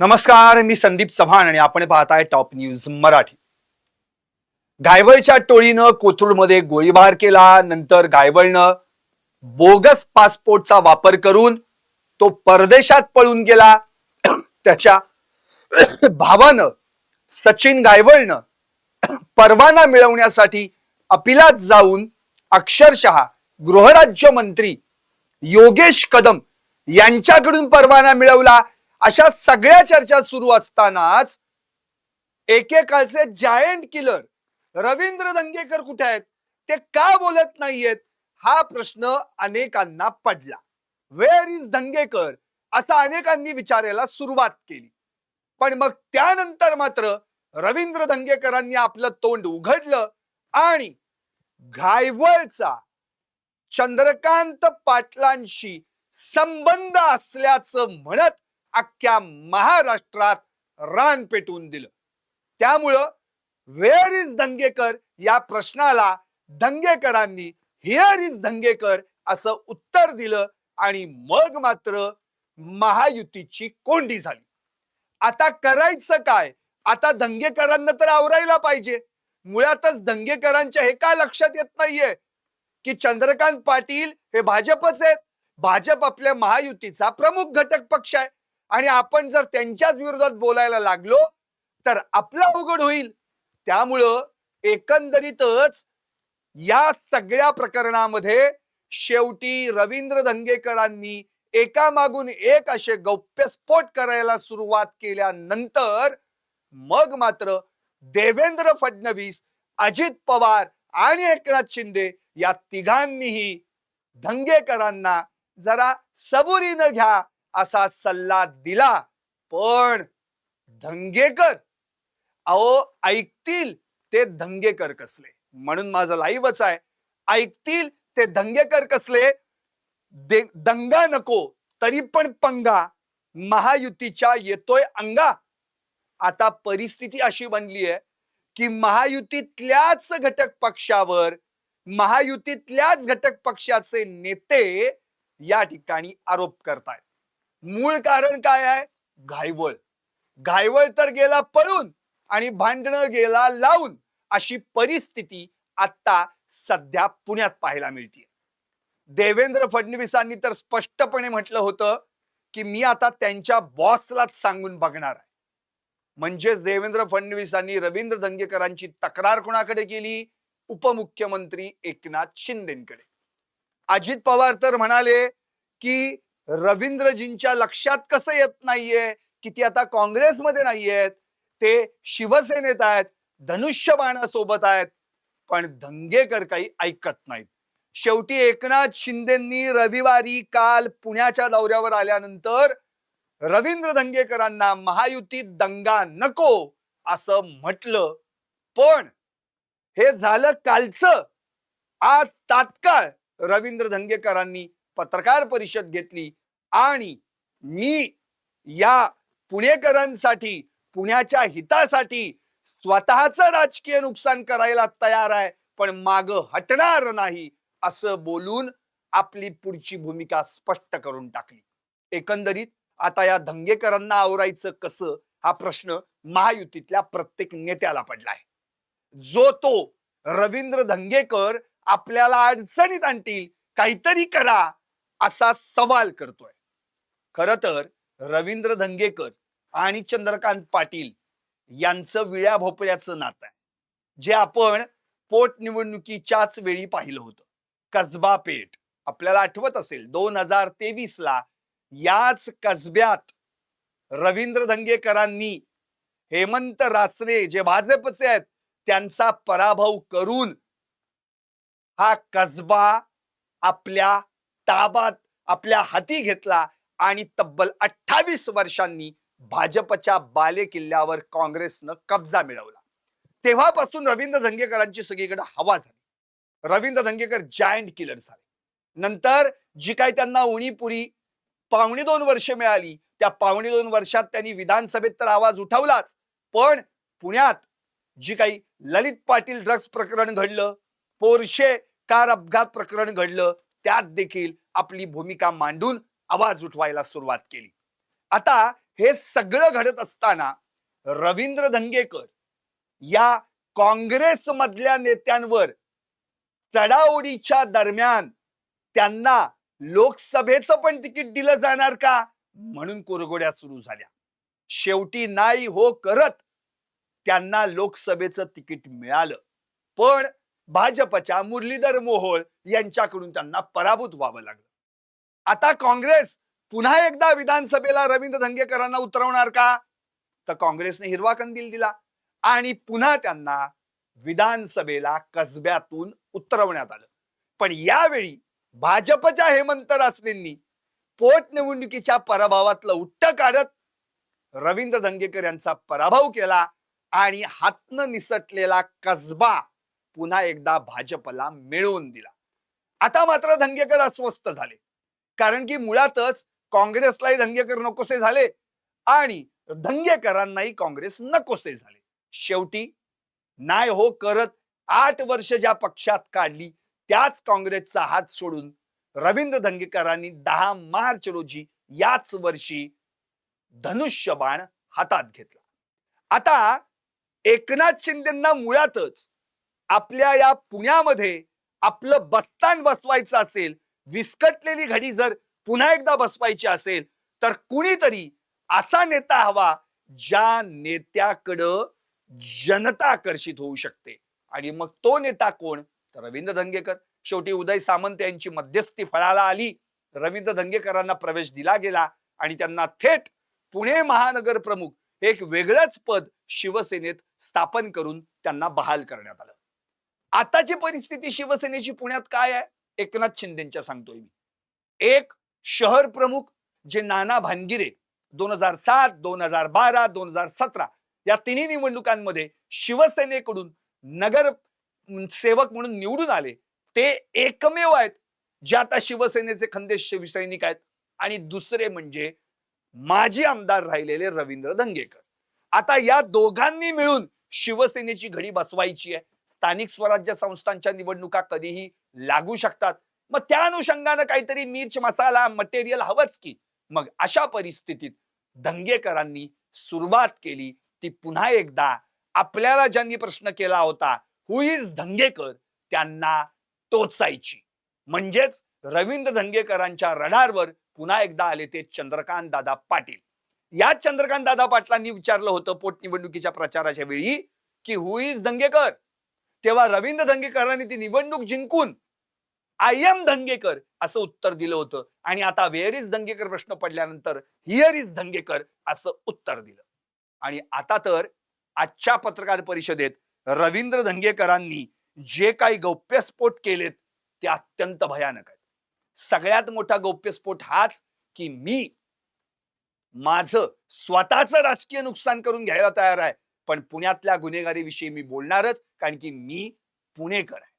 नमस्कार मी संदीप चव्हाण आणि आपण पाहताय टॉप न्यूज मराठी. घायवळच्या टोळीनं कोथरूडमध्ये गोळीबार केला नंतर घायवळनं बोगस पासपोर्टचा वापर करून तो परदेशात पळून गेला. त्याच्या भावानं सचिन गायवळनं परवाना मिळवण्यासाठी अपिलात जाऊन अक्षरशः गृहराज्य मंत्री योगेश कदम यांच्याकडून परवाना मिळवला. अशा सगळ्या चर्चा सुरू असतानाच एकेकाळचे जायंट किलर रवींद्र दंगेकर कुठे आहेत? ते का बोलत नाहीयेत? हा प्रश्न अनेकांना पडला. Where is Dhangekar? असा अनेकांनी विचारायला सुरुवात केली. पण मग त्यानंतर मात्र रवींद्र दंगेकरांनी आपलं तोंड उघडलं आणि घायवळचा चंद्रकांत पाटलांशी संबंध असल्याचं म्हणत अख्ख्या महाराष्ट्रात रान पेटवून दिलं. त्यामुळं वेअर इज दंगेकर या प्रश्नाला दंगेकरांनी हिअर इज दंगेकर असं उत्तर दिलं आणि मग मात्र महायुतीची कोंडी झाली. आता करायचं काय? आता दंगेकरांना तर आवरायला पाहिजे. मुळातच दंगेकरांच्या हे का लक्षात येत नाहीये? की चंद्रकांत पाटील हे भाजपच आहेत. भाजप आपल्या महायुतीचा प्रमुख घटक पक्ष आहे. आणि आपण जर त्यांच्याच विरोधात बोलायला लागलो तर आपला उघड होईल. त्यामुळं एकंदरीतच या सगळ्या प्रकरणामध्ये शेवटी रवींद्र धंगेकरांनी एकामागून एक असे गौप्यस्फोट करायला सुरुवात केल्यानंतर मग मात्र देवेंद्र फडणवीस अजित पवार आणि एकनाथ शिंदे या तिघांनीही धंगेकरांना जरा सबुरीनं घ्या असा सल्ला दिला पण धंगेकर अहो ऐकतील ते धंगेकर कसले? म्हणून माझं लाईव्हच आहे. ऐकतील ते दंगेकर कसले? दे- दंगा नको तरी पण पंगा. महायुतीच्या येतोय अंगा. आता परिस्थिती अशी बनली आहे की महायुतीतल्याच घटक पक्षावर महायुतीतल्याच घटक पक्षाचे नेते या ठिकाणी आरोप करतायत. मूळ कारण काय आहे? घायवळ. घायवळ तर गेला पळून आणि भांडणं गेला लावून अशी परिस्थिती आता सध्या पुण्यात पाहायला मिळते देवेंद्र फडणवीसांनी तर स्पष्टपणे म्हटलं होतं की मी आता त्यांच्या बॉसलाच सांगून बघणार आहे. म्हणजेच देवेंद्र फडणवीसांनी रवींद्र धंगेकरांची तक्रार कोणाकडे केली? उपमुख्यमंत्री एकनाथ शिंदेकडे. अजित पवार तर म्हणाले की रवींद्रजींच्या लक्षात कसं येत नाहीये की ती आता काँग्रेसमध्ये नाहीयेत? ते शिवसेनेत आहेत धनुष्यबाणासोबत आहेत पण दंगेकर काही ऐकत नाहीत. शेवटी एकनाथ शिंदेंनी रविवारी काल पुण्याच्या दौऱ्यावर आल्यानंतर रवींद्र दंगेकरांना महायुतीत दंगा नको असं म्हटलं. पण हे झालं कालचं. आज तात्काळ रवींद्र दंगेकरांनी पत्रकार परिषद घेतली आणि मी या पुणेकरांसाठी पुण्याच्या हितासाठी स्वतःच राजकीय नुकसान करायला तयार आहे पण माग हटणार नाही असं बोलून आपली पुढची भूमिका स्पष्ट करून टाकली. एकंदरीत आता या दंगेकरांना आवरायचं कसं हा प्रश्न महायुतीतल्या प्रत्येक नेत्याला पडला आहे. जो तो रवींद्र धंगेकर आपल्याला अडचणीत आणतील काहीतरी करा असा सवाल करतोय. खर तर रवींद्र धंगेकर आणि चंद्रकांत पाटील यांचं विळ्या भोपळ्याचं नातं आहे. जे आपण पोटनिवडणुकीच्याच वेळी पाहिलं होतं. कसबा पेठ आपल्याला आठवत असेल दोन हजार तेवीस ला याच कसब्यात रवींद्र धंगेकरांनी हेमंत रासरे जे भाजपचे आहेत त्यांचा पराभव करून हा कसबा आपल्या ताबात आपल्या हाती घेतला आणि तब्बल अठ्ठावीस वर्षांनी भाजपच्या बाले किल्ल्यावर काँग्रेसनं कब्जा मिळवला. तेव्हापासून रवींद्र धंगेकरांची सगळीकडे हवा झाली. रवींद्र धंगेकर जायंट किलर झाले. नंतर जी काही त्यांना उणीपुरी पावणे दोन वर्ष मिळाली त्या पावणे दोन वर्षात त्यांनी विधानसभेत तर आवाज उठवलाच. पण पुण्यात जी काही ललित पाटील ड्रग्ज प्रकरण घडलं पोरशे कार अपघात प्रकरण घडलं त्यात देखील आपली भूमिका मांडून आवाज उठवायला सुरुवात केली. आता हे सगळं घडत असताना रवींद्र धंगेकर या काँग्रेस मधल्या नेत्यांवर चढाओढीच्या दरम्यान त्यांना लोकसभेचं पण तिकीट दिलं जाणार का? म्हणून कुरगोड्या सुरू झाल्या. शेवटी नाही हो करत त्यांना लोकसभेचं तिकीट मिळालं. पण भाजपच्या मुरलीधर मोहोळ यांच्याकडून त्यांना पराभूत व्हावं लागलं. आता काँग्रेस पुन्हा एकदा विधानसभेला रवींद्र धंगेकरांना उतरवणार का? तर काँग्रेसने हिरवा कंदील दिला आणि पुन्हा त्यांना विधानसभेला कसब्यातून उतरवण्यात आलं. पण यावेळी भाजपच्या हेमंत रासनेंनी पोटनिवडणुकीच्या पराभवातलं उट्ट काढत रवींद्र धंगेकर यांचा पराभव केला आणि हातनं निसटलेला कसबा पुन्हा एकदा भाजपला मिळवून दिला. आता मात्र धंगेकर अस्वस्थ झाले. कारण की मुळातच काँग्रेसलाही धंगेकर नकोसे झाले आणि धंगेकरांनाही काँग्रेस नकोसे झाले. शेवटी नाय हो करत आठ वर्ष ज्या पक्षात काढली त्याच काँग्रेसचा हात सोडून रवींद्र धंगेकरांनी दहा मार्च रोजी याच वर्षी धनुष्यबाण हातात घेतला. आता एकनाथ शिंदेना मुळातच आपल्या या पुण्यामध्ये आपलं बस्तान बसवायचं असेल विस्कटलेली घडी जर पुन्हा एकदा बसवायची असेल तर कुणीतरी असा नेता हवा ज्या नेत्याकडं जनता आकर्षित होऊ शकते. आणि मग तो नेता कोण? तर रवींद्र धंगेकर. शेवटी उदय सामंत यांची मध्यस्थी फळाला आली. रवींद्र धंगेकरांना प्रवेश दिला गेला आणि त्यांना थेट पुणे महानगर प्रमुख एक वेगळंच पद शिवसेनेत स्थापन करून त्यांना बहाल करण्यात आलं. आताची परिस्थिती शिवसेनेची पुण्यात काय आहे? एकनाथ शिंदेच्या सांगतोय मी. एक शहर प्रमुख जे नाना भानगिरे दोन हजार सात दोन हजार बारा दोन हजार सतरा या तिन्ही निवडणुकांमध्ये शिवसेनेकडून नगर सेवक म्हणून निवडून आले. ते एकमेव आहेत. जे आता शिवसेनेचे खंदेश शिवसैनिक आहेत. आणि दुसरे म्हणजे माजी आमदार राहिलेले रवींद्र धंगेकर आता या दोघांनी मिळून शिवसेनेची घडी बसवायची आहे. स्थानिक स्वराज्य संस्थांच्या निवडणुका कधीही लागू शकतात. मग त्या अनुषंगानं काहीतरी मिर्च मसाला मटेरियल हवंच की. मग अशा परिस्थितीत दंगेकरांनी सुरुवात केली. ती पुन्हा एकदा आपल्याला ज्यांनी प्रश्न केला होता हु इज धंगेकर त्यांना टोचायची. म्हणजेच रवींद्र धंगेकरांच्या रडारवर पुन्हा एकदा आले ते चंद्रकांत दादा पाटील. या चंद्रकांत दादा पाटलांनी विचारलं होतं पोटनिवडणुकीच्या प्रचाराच्या वेळी की हु इज धंगेकर तेव्हा रवींद्र धंगेकरांनी ती निवडणूक जिंकून आय एम धंगेकर असं उत्तर दिलं होतं. आणि आता वेअर इज धंगेकर प्रश्न पडल्यानंतर हिअर इज धंगेकर असं उत्तर दिलं. आणि आता तर आजच्या पत्रकार परिषदेत रवींद्र धंगेकरांनी जे काही गौप्यस्फोट केलेत ते अत्यंत भयानक आहेत. सगळ्यात मोठा गौप्यस्फोट हाच की मी माझं स्वतःच राजकीय नुकसान करून घ्यायला तयार आहे. पण पुण्यातल्या गुन्हेगारीविषयी मी बोलणारच कारण की मी पुणेकर आहे.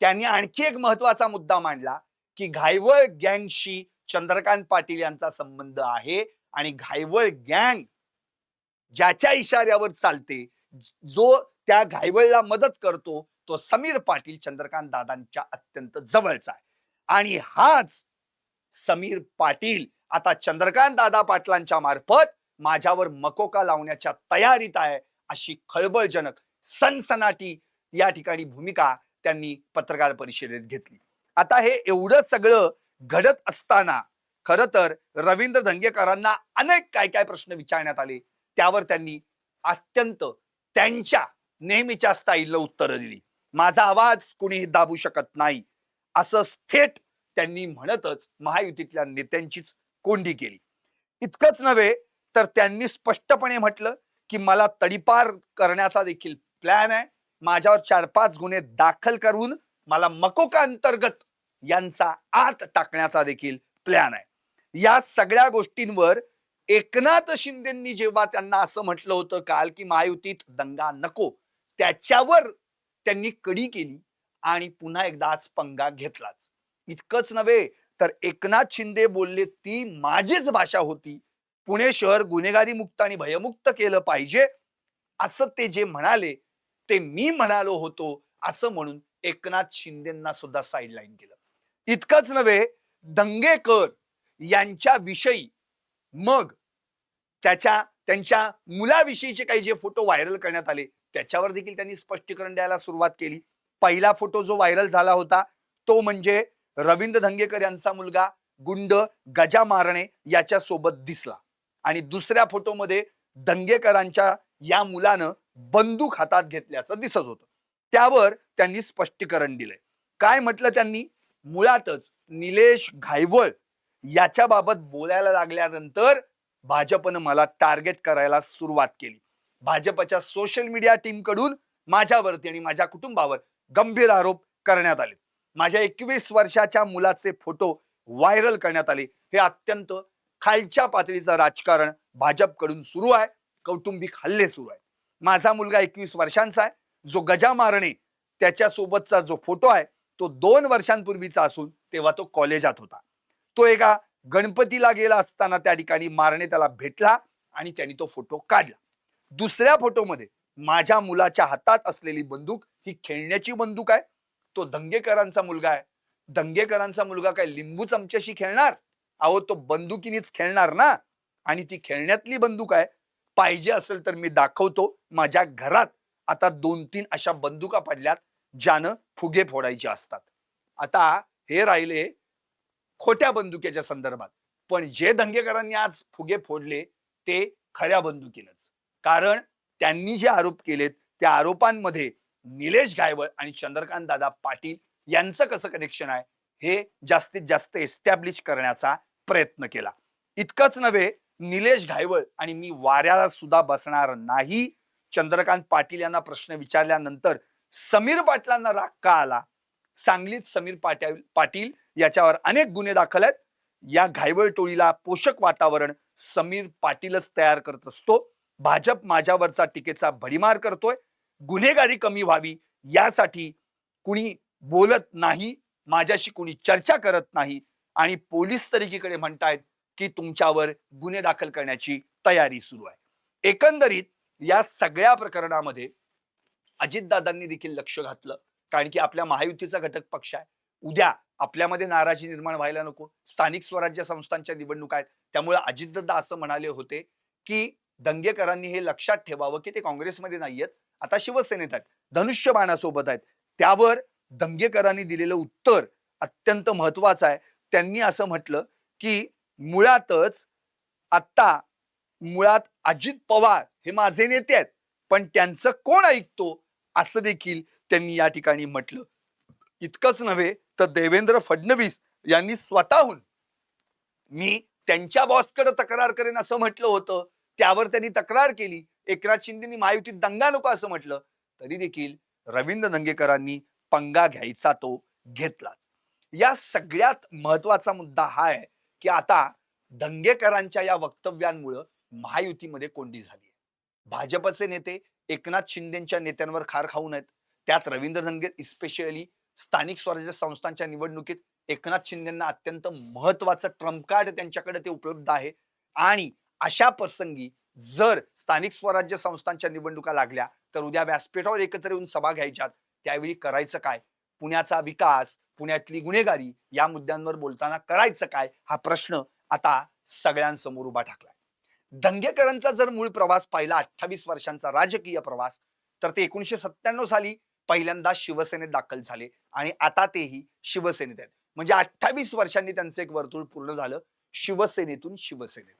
त्यांनी आणखी एक महत्त्वाचा मुद्दा मांडला की घायवळ गँगशी चंद्रकांत पाटील यांचा संबंध आहे आणि घायवळ गँग ज्याच्या इशाऱ्यावर चालते जो त्या घायवळला मदत करतो तो समीर पाटील चंद्रकांत दादांच्या अत्यंत जवळचा आहे. आणि हाच समीर पाटील आता चंद्रकांत दादा पाटलांच्या मार्फत माझ्यावर मकोका लावण्याच्या तयारीत आहे अशी खळबळजनक सनसनाटी या ठिकाणी भूमिका त्यांनी पत्रकार परिषदेत घेतली. आता हे एवढं सगळं घडत असताना खर तर रवींद्र धंगेकरांना अनेक काय काय प्रश्न विचारण्यात आले. त्यावर त्यांनी अत्यंत त्यांच्या नेहमीच्या स्टाईलला उत्तरं दिली. माझा आवाज कुणीही दाबू शकत नाही. असं थेट त्यांनी म्हणतच महायुतीतल्या नेत्यांचीच कोंडी केली. इतकंच नव्हे तर त्यांनी स्पष्टपणे म्हटलं की मला तडीपार करण्याचा देखील प्लॅन आहे. माझ्यावर चार पाच गुन्हे दाखल करून मला मकोका अंतर्गत यांचा आत टाकण्याचा देखील प्लॅन आहे. या सगळ्या गोष्टींवर एकनाथ शिंदेंनी जेव्हा त्यांना असं म्हटलं होतं काल की महायुतीत दंगा नको त्याच्यावर त्यांनी कडी केली आणि पुन्हा एकदा आज पंगा घेतलाच. इतकंच नव्हे तर एकनाथ शिंदे बोलले ती माझीच भाषा होती. पुणे शहर गुन्हेगारी मुक्त आणि भयमुक्त केलं पाहिजे असं ते जे म्हणाले ते मी म्हणालो होतो असं म्हणून एकनाथ शिंदेना सुद्धा साईडलाईन केलं. इतकंच नव्हे दंगेकर यांच्या विषयी मग त्याच्या त्यांच्या मुलाविषयीचे काही जे फोटो व्हायरल करण्यात आले त्याच्यावर देखील त्यांनी स्पष्टीकरण द्यायला सुरुवात केली. पहिला फोटो जो व्हायरल झाला होता तो म्हणजे रवींद्र धंगेकर यांचा मुलगा गुंड गजा मारणे याच्या सोबत दिसला. आणि दुसऱ्या फोटोमध्ये दंगेकरांच्या या मुलानं बंदूक हातात घेतल्याचं दिसत होतं. त्यावर त्यांनी स्पष्टीकरण दिलंय. काय म्हटलं त्यांनी? मुळातच निलेश घायवळ याच्या बाबत बोलायला लागल्यानंतर भाजपनं मला टार्गेट करायला सुरुवात केली. भाजपच्या सोशल मीडिया टीमकडून माझ्यावरती आणि माझ्या कुटुंबावर गंभीर आरोप करण्यात आले. माझ्या एकवीस वर्षाच्या मुलाचे फोटो व्हायरल करण्यात आले. हे अत्यंत खालच्या पातळीचं राजकारण भाजपकडून सुरू आहे. कौटुंबिक हल्ले सुरू आहे माझा मुलगा एकवीस वर्षांचा आहे. जो गजा मारणे त्याच्यासोबतचा जो फोटो आहे तो दोन वर्षांपूर्वीचा असून तेव्हा तो कॉलेजात होता. तो एका गणपतीला गेला असताना त्या ठिकाणी मारणे त्याला भेटला आणि त्यांनी तो फोटो काढला. दुसऱ्या फोटोमध्ये माझ्या मुलाच्या हातात असलेली बंदूक ही खेळण्याची बंदूक आहे. तो दंगेकरांचा मुलगा आहे. दंगेकरांचा मुलगा काय लिंबू चमच्याशी खेळणार? अहो तो बंदुकीनेच खेळणार ना? आणि ती खेळण्यातली बंदूक आहे. पाहिजे असेल तर मी दाखवतो. माझ्या घरात आता दोन तीन अशा बंदुका पडल्यात ज्यानं फुगे फोडायचे असतात. आता हे राहिले खोट्या बंदुकीच्या संदर्भात. पण जे दंगेकरांनी आज फुगे फोडले ते खऱ्या बंदुकीनंच. कारण त्यांनी जे आरोप केलेत त्या आरोपांमध्ये निलेश गायवळ आणि चंद्रकांत दादा पाटील यांचं कसं कनेक्शन आहे हे जास्तीत जास्त एस्टॅब्लिश करण्याचा प्रयत्न केला. इतकंच नव्हे निलेश घायवळ आणि मी वाऱ्याला सुद्धा बसणार नाही. चंद्रकांत पाटील यांना प्रश्न विचारल्यानंतर समीर पाटलांना राग का आला? सांगलीत समीर पाटील पाटील याच्यावर अनेक गुन्हे दाखल आहेत. या घायवळ टोळीला पोषक वातावरण समीर पाटीलच तयार करत असतो. भाजप माझ्यावरचा टीकेचा भडीमार करतोय. गुन्हेगारी कमी व्हावी यासाठी कुणी बोलत नाही. माझ्याशी कुणी चर्चा करत नाही आणि पोलीस तरीकीकडे म्हणतायत की तुमच्यावर गुन्हे दाखल करण्याची तयारी सुरू आहे. एकंदरीत या सगळ्या प्रकरणामध्ये अजितदादांनी देखील लक्ष घातलं. कारण की आपल्या महायुतीचा घटक पक्ष आहे. उद्या आपल्यामध्ये नाराजी निर्माण व्हायला नको. स्थानिक स्वराज्य संस्थांच्या निवडणुका आहेत. त्यामुळे अजितदादा असं म्हणाले होते की दंगेकरांनी हे लक्षात ठेवावं की ते काँग्रेसमध्ये नाहीयेत. आता शिवसेनेत आहेत. धनुष्यबाणासोबत आहेत. त्यावर दंगेकरांनी दिलेलं उत्तर अत्यंत महत्वाचं आहे. त्यांनी असं म्हटलं की मुळातच आत्ता मुळात अजित पवार हे माझे नेते आहेत पण त्यांचं कोण ऐकतो असं देखील त्यांनी या ठिकाणी म्हटलं. इतकंच नव्हे तर देवेंद्र फडणवीस यांनी स्वतःहून मी त्यांच्या बॉसकडे तक्रार करेन असं म्हटलं होतं. त्यावर त्यांनी तक्रार केली. एकनाथ शिंदेनी महायुतीत दंगा नको असं म्हटलं. तरी देखील रवींद्र दंगेकरांनी पंगा घ्यायचा तो घेतलाच. या सगळ्यात महत्त्वाचा मुद्दा हा आहे की आता दंगेकरांच्या या वक्तव्यांमुळं महायुतीमध्ये कोंडी झाली आहे. भाजपचे नेते एकनाथ शिंदेच्या नेत्यांवर खार खाऊन आहेत. त्यात रवींद्र दंगे इस्पेशली स्थानिक स्वराज्य संस्थांच्या निवडणुकीत एकनाथ शिंदेना अत्यंत महत्वाचं ट्रम्प कार्ड त्यांच्याकडे ते उपलब्ध आहे. आणि अशा प्रसंगी जर स्थानिक स्वराज्य संस्थांच्या निवडणुका लागल्या तर उद्या व्यासपीठावर एकत्र येऊन सभा घ्यायच्यात. त्यावेळी करायचं काय? पुण्याचा विकास पुण्यातली गुन्हेगारी या मुद्द्यांवर बोलताना करायचं काय? हा प्रश्न आता सगळ्यांसमोर उभा ठाकलाय. दंगेकरांचा जर मूळ प्रवास पाहिला अठ्ठावीस वर्षांचा राजकीय प्रवास तर ते एकोणीशे सत्त्याण्णव साली पहिल्यांदा शिवसेनेत दाखल झाले आणि आता तेही शिवसेनेत आहेत. म्हणजे अठ्ठावीस वर्षांनी त्यांचं एक वर्तुळ पूर्ण झालं शिवसेनेतून शिवसेनेत.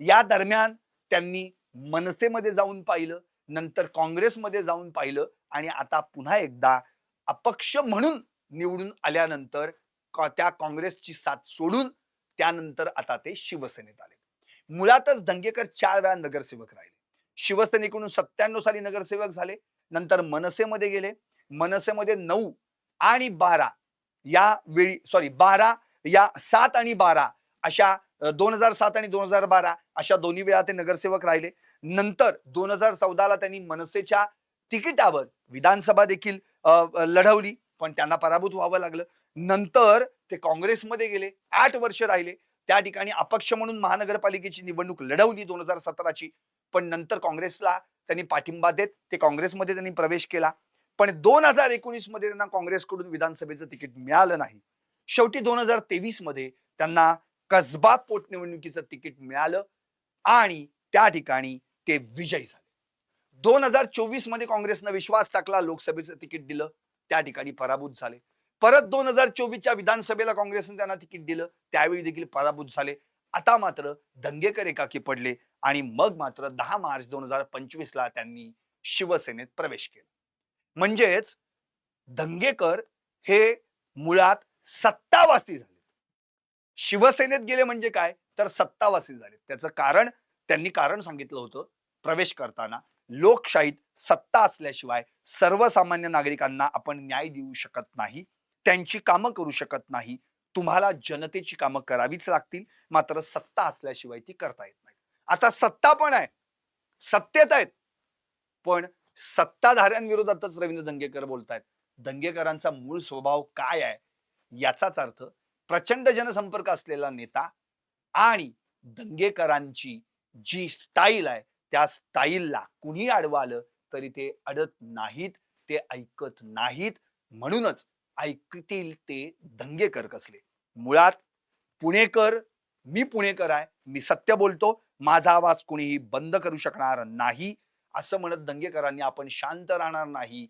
या दरम्यान त्यांनी मनसेमध्ये जाऊन पाहिलं नंतर काँग्रेसमध्ये जाऊन पाहिलं आणि आता पुन्हा एकदा अपक्ष म्हणून निवडून आल्यानंतर त्या काँग्रेसची साथ सोडून त्यानंतर आता ते शिवसेनेत आले मुळातच दंगेकर चार वेळा नगरसेवक राहिले. शिवसेनेकडून सत्त्याण्णव साली नगरसेवक झाले नंतर मनसेमध्ये गेले. मनसेमध्ये नऊ आणि बारा या वेळी सॉरी बारा या सात आणि बारा अशा दोन हजार सात आणि दोन हजार बारा अशा दोन्ही वेळा ते नगरसेवक राहिले. नंतर दोन हजार चौदाला त्यांनी मनसेच्या तिकिटावर विधानसभा देखील लढवली. पण त्यांना पराभूत व्हावं लागलं. नंतर ते काँग्रेसमध्ये गेले. आठ वर्ष राहिले. त्या ठिकाणी अपक्ष म्हणून महानगरपालिकेची निवडणूक लढवली दोन हजार सतराची. पण नंतर काँग्रेसला त्यांनी पाठिंबा देत ते काँग्रेसमध्ये त्यांनी प्रवेश केला. पण दोन हजार एकोणीसमध्ये त्यांना काँग्रेसकडून विधानसभेचं तिकीट मिळालं नाही. शेवटी दोन हजार तेवीसमध्ये त्यांना कसबा पोटनिवडणुकीचं तिकीट मिळालं. आणि त्या ठिकाणी ते विजयी झाले. दोन हजार चोवीसमध्ये काँग्रेसनं विश्वास टाकला लोकसभेचं तिकीट दिलं त्या ठिकाणी पराभूत झाले. परत दोन हजार चोवीसच्या विधानसभेला काँग्रेसनं त्यांना तिकीट दिलं त्यावेळी देखील पराभूत झाले. आता मात्र दंगेकर एकाकी पडले आणि मग मात्र दहा मार्च दोन हजार पंचवीस ला त्यांनी शिवसेनेत प्रवेश केला. म्हणजेच दंगेकर हे मुळात सत्तावासी झाले. शिवसेनेत गेले म्हणजे काय? तर सत्तावासी झाले. त्याचं कारण त्यांनी कारण सांगितलं होतं प्रवेश करताना. लोकशाहीत सत्ता असल्याशिवाय सर्वसामान्य नागरिकांना आपण न्याय देऊ शकत नाही त्यांची कामं करू शकत नाही तुम्हाला जनतेची कामं करावीच लागतील मात्र सत्ता असल्याशिवाय ती करता येत नाही. आता सत्ता पण आहे सत्तेत आहेत पण सत्ताधाऱ्यांविरोधातच रवींद्र दंगेकर बोलतायत. दंगेकरांचा मूळ स्वभाव काय आहे? याचाच अर्थ प्रचंड जनसंपर्क असलेला नेता आणि दंगेकरांची जी स्टाईल आहे त्या स्टाईलला कुणी अडवालं तरी ते अडत नाहीत ते ऐकत नाहीत. म्हणूनच ऐकतील ते दंगेकर कसले. मुळात पुणेकर मी पुणेकर आहे मी सत्य बोलतो माझा आवाज कुणीही बंद करू शकणार नाही असं म्हणत दंगेकरांनी आपण शांत राहणार नाही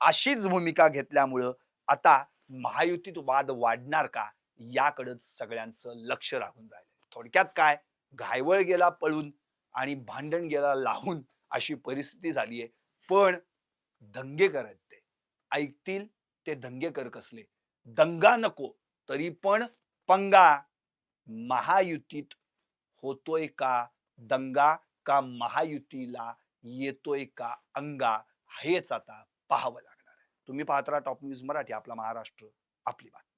अशीच भूमिका घेतल्यामुळं आता महायुतीत वाद वाढणार का याकडंच सगळ्यांचं लक्ष राहून राहिलं थोडक्यात काय? घायवळ गेला पळून आणि भांडण गेला लावून अशी परिस्थिती झाली आहे. पण दंगे करत ते. ऐकतील ते दंगेकर कसले? दंगा नको तरी पण पंगा. महायुतीत होतोय का दंगा का महायुतीला येतोय का अंगा? हेच आता पाहावं लागणार आहे. तुम्ही पाहत राहा टॉप न्यूज मराठी आपला महाराष्ट्र आपली बात